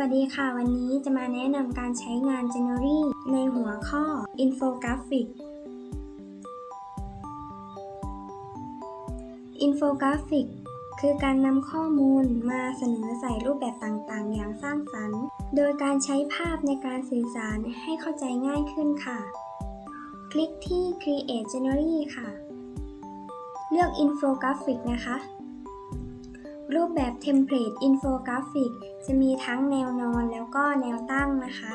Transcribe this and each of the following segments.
วัสดีค่ะ วันนี้จะมาแนะนำการใช้งาน January ในหัวข้อ Infographic Infographic คือการนำข้อมูลมาเสนอใส่รูปแบบต่างๆ อย่างสร้างสรรค์ โดยการใช้ภาพในการสื่อสารให้เข้าใจง่ายขึ้นค่ะ คลิกที่ Create January ค่ะ เลือก Infographic นะคะ รูปแบบเทมเพลตอินโฟกราฟิก จะมีทั้งแนวนอนแล้วก็แนวตั้งนะคะ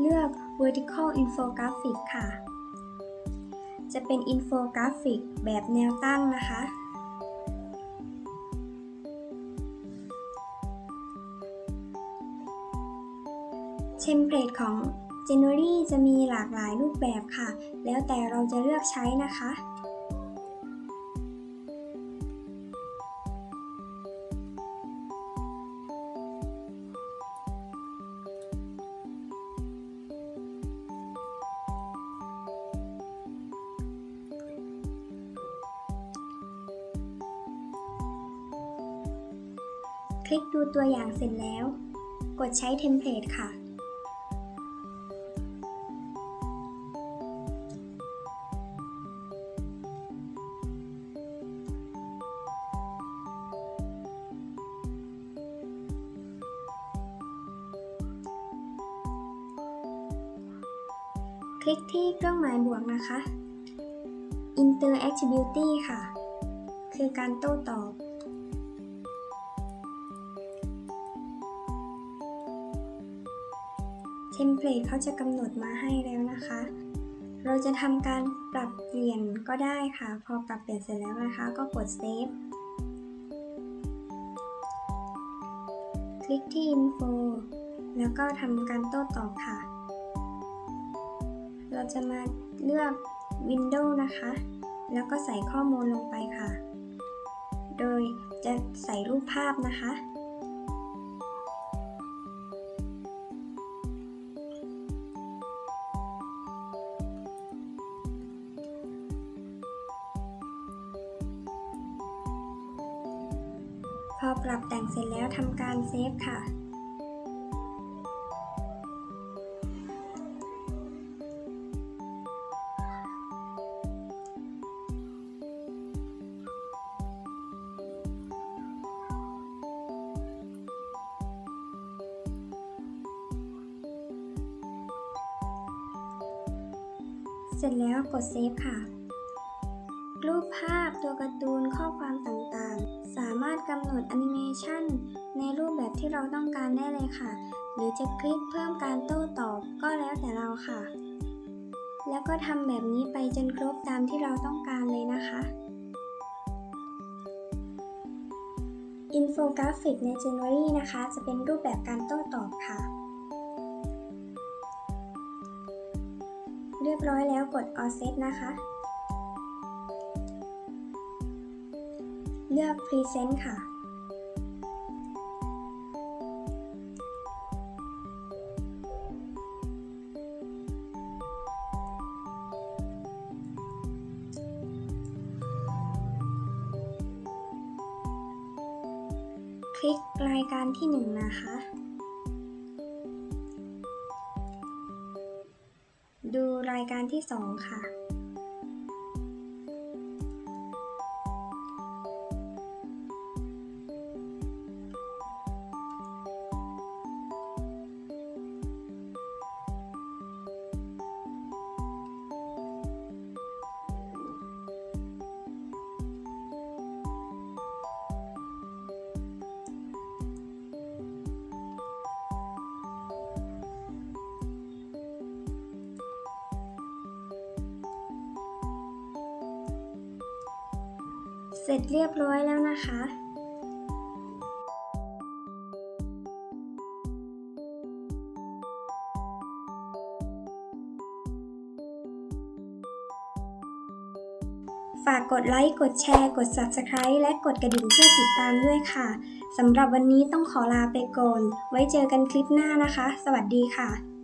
เลือก vertical infographic ค่ะ จะเป็นอินโฟกราฟิกแบบแนวตั้งนะคะ เทมเพลตของ January จะมีหลากหลายรูปแบบค่ะ แล้วแต่เราจะเลือกใช้นะคะ คลิกดูตัวอย่างเสร็จแล้ว กดใช้เทมเพลตค่ะ คลิกที่เครื่องหมายบวกนะคะ Interactivity ค่ะ คือการโต้ตอบ เทมเพลตเขาจะกำหนดมาให้แล้วนะคะ เราจะทำการปรับเปลี่ยนก็ได้ค่ะ พอปรับเปลี่ยนเสร็จแล้วนะคะ ก็กด Save คลิกที่ Info แล้วก็ทำการโต้ตอบค่ะ เราจะมาเลือก Windows นะคะ แล้วก็ใส่ข้อมูลลงไปค่ะ โดยจะใส่รูปภาพนะคะ อปรับแต่งเสร็จแล้วทำการเซฟค่ะ เสร็จแล้วกดเซฟค่ะ รูปภาพตัวการ์ตูนข้อความต่างๆ สามารถกำหนดแอนิเมชันในรูปแบบที่เราต้องการได้เลยค่ะ หรือจะคลิกเพิ่มการโต้ตอบก็แล้วแต่เราค่ะ แล้วก็ทำแบบนี้ไปจนครบตามที่เราต้องการเลยนะคะ อินโฟกราฟิกใน January นะคะ จะเป็นรูปแบบการโต้ตอบค่ะเรียบร้อยแล้วกด Offset นะคะ เลือก Present ค่ะ คลิกรายการที่ 1 นะคะ ดูรายการที่ 2 ค่ะ เสร็จเรียบร้อยแล้วนะคะ ฝากกดไลค์ กดแชร์ กด Subscribe และกดกระดิ่งเพื่อติดตามด้วยค่ะ สำหรับวันนี้ต้องขอลาไปก่อน ไว้เจอกันคลิปหน้านะคะ สวัสดีค่ะ